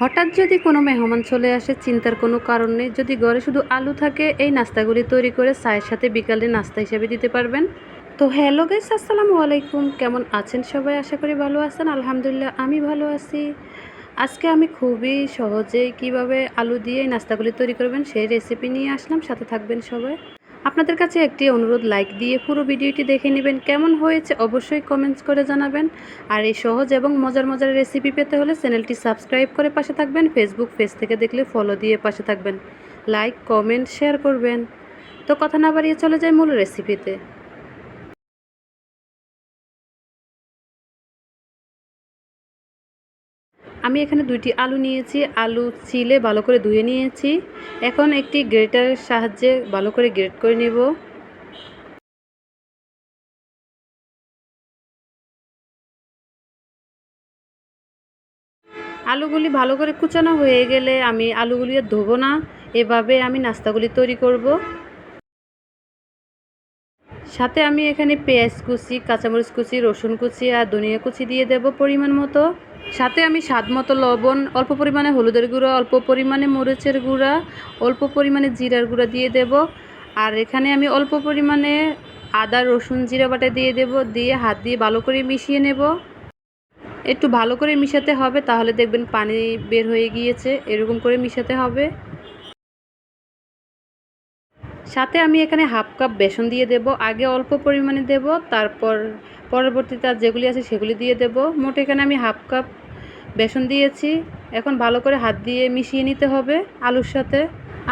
হঠাৎ যদি কোনো মেহমান চলে আসে, চিন্তার কোনো কারণ নেই। যদি ঘরে শুধু আলু থাকে, এই নাস্তাগুলি তৈরি করে চায়ের সাথে বিকালে নাস্তা হিসেবে দিতে পারবেন। তো হ্যালো গাইস আসসালামু আলাইকুম। কেমন আছেন সবাই? আশা করি ভালো আছেন। আলহামদুলিল্লাহ, আমি ভালো আছি। আজকে আমি খুবই সহজে কীভাবে আলু দিয়ে নাস্তাগুলি তৈরি করবেন সেই রেসিপি নিয়ে আসলাম। সাথে থাকবেন সবাই। আপনাদের কাছে একটি অনুরোধ লাইক দিয়ে পুরো ভিডিওটি দেখে নেবেন। কেমন হয়েছে অবশ্যই কমেন্টস করে জানাবেন। আর এই সহজ এবং মজার মজার রেসিপি পেতে হলে চ্যানেলটি সাবস্ক্রাইব করে পাশে থাকবেন। ফেসবুক পেজ থেকে দেখলে ফলো দিয়ে পাশে থাকবেন। লাইক কমেন্ট শেয়ার করবেন। তো কথা না বাড়িয়ে চলে যায় মূল রেসিপিতে আমি এখানে দুইটি আলু নিয়েছি। আলু চিলে ভালো করে ধুয়ে নিয়েছি। এখন একটি গ্রেটারের সাহায্যে ভালো করে গ্রেট করে নেব। আলুগুলি ভালো করে কুচানো হয়ে গেলে আমি আলুগুলি আর ধোবো না। এভাবে আমি নাস্তাগুলি তৈরি করব। সাথে আমি এখানে পেঁয়াজ কুচি, কাঁচামরিচ কুচি, রসুন কুচি আর ধনিয়া কুচি দিয়ে দেব পরিমাণ মতো। সাথে আমি স্বাদ মতো লবণ, অল্প পরিমাণে হলুদের গুঁড়ো, অল্প পরিমাণে মরিচের গুঁড়া, অল্প পরিমাণে জিরার গুঁড়া দিয়ে দেব। আর এখানে আমি অল্প পরিমাণে আদা, রসুন, জিরা বাটা দিয়ে দেব, দিয়ে হাত দিয়ে ভালো করে মিশিয়ে নেব। একটু ভালো করে মিশাতে হবে, তাহলে দেখবেন পানি বের হয়ে গিয়েছে, এরকম করে মিশাতে হবে। সাথে আমি এখানে হাফ কাপ বেসন দিয়ে দেব, আগে অল্প পরিমাণে দেব, তারপর পরবর্তীতে আর যেগুলি আছে সেগুলি দিয়ে দেব। মোট এখানে আমি হাফ কাপ বেসন দিয়েছি। এখন ভালো করে হাত দিয়ে মিশিয়ে নিতে হবে আলুর সাথে।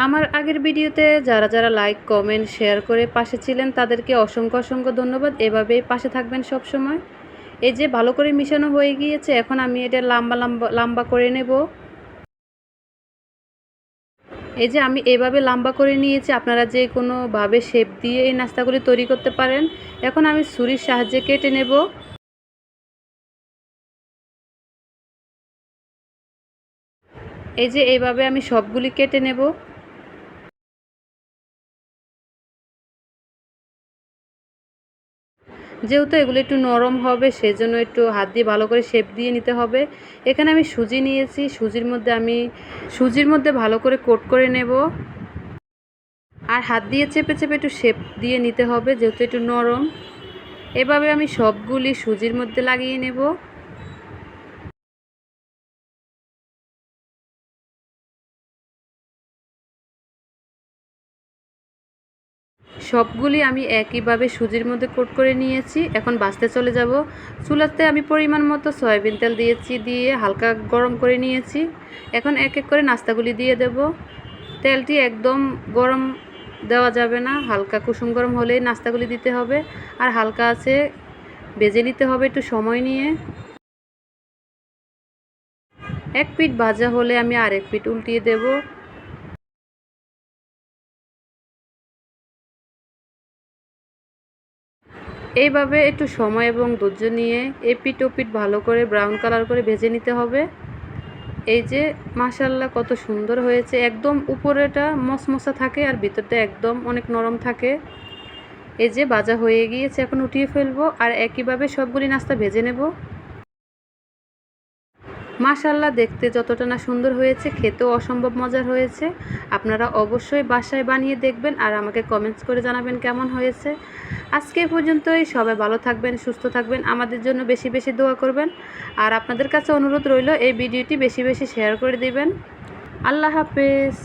আমার আগের ভিডিওতে যারা যারা লাইক, কমেন্ট, শেয়ার করে পাশে ছিলেন তাদেরকে অসংখ্য অসংখ্য ধন্যবাদ। এভাবেই পাশে থাকবেন সব সময় এই যে ভালো করে মিশানো হয়ে গিয়েছে, এখন আমি এটা লম্বা লম্বা লম্বা করে নেব। এই যে আমি এভাবে লম্বা করে নিয়েছি, আপনারা যে কোনোভাবে শেপ দিয়ে এই নাস্তাগুলি তৈরি করতে পারেন। এখন আমি ছুরির সাহায্যে কেটে নেব। এই যে এইভাবে আমি সবগুলি কেটে নেব। যেহেতু এগুলো একটু নরম হবে, সেজন্য একটু হাত দিয়ে ভালো করে শেপ দিয়ে নিতে হবে। এখানে আমি সুজি নিয়েছি, সুজির মধ্যে আমি, সুজির মধ্যে ভালো করে কোট করে নেব। আর হাত দিয়ে চেপে চেপে একটু শেপ দিয়ে নিতে হবে, যেহেতু একটু নরম। এভাবে আমি সবগুলি সুজির মধ্যে লাগিয়ে নেব। সবগুলি আমি একইভাবে সুজির মধ্যে কোট করে নিয়েছি। এখন বাঁচতে চলে যাব। চুলাতে আমি পরিমাণ মতো সয়াবিন তেল দিয়েছি, দিয়ে হালকা গরম করে নিয়েছি। এখন এক এক করে নাস্তাগুলি দিয়ে দেব। তেলটি একদম গরম দেওয়া যাবে না, হালকা কুসুম গরম হলেই নাস্তাগুলি দিতে হবে। আর হালকা আছে, বেজে নিতে হবে একটু সময় নিয়ে। এক পিঠ ভাজা হলে আমি আরেক পিঠ উল্টিয়ে দেবো। এইভাবে একটু সময় এবং ধৈর্য নিয়ে এপিট ওপিট ভালো করে ব্রাউন কালার করে ভেজে নিতে হবে। এই যে মাসাল্লাহ কত সুন্দর হয়েছে। একদম উপরেটা মশমশা থাকে আর ভিতরটা একদম অনেক নরম থাকে। এই যে বাজা হয়ে গিয়েছে, এখন উঠিয়ে ফেলব আর একইভাবে সবগুলি নাস্তা ভেজে নেব। মাশাল্লাহ দেখতে যতটা না সুন্দর হয়েছে, খেতেও অসম্ভব মজার হয়েছে। আপনারা অবশ্যই বাসায় বানিয়ে দেখবেন আর আমাকে কমেন্টস করে জানাবেন কেমন হয়েছে। আজকে পর্যন্তই। সবাই ভালো থাকবেন, সুস্থ থাকবেন। আমাদের জন্য বেশি বেশি দোয়া করবেন। আর আপনাদের কাছে অনুরোধ রইল, এই ভিডিওটি বেশি বেশি শেয়ার করে দিবেন। আল্লাহ হাফেজ।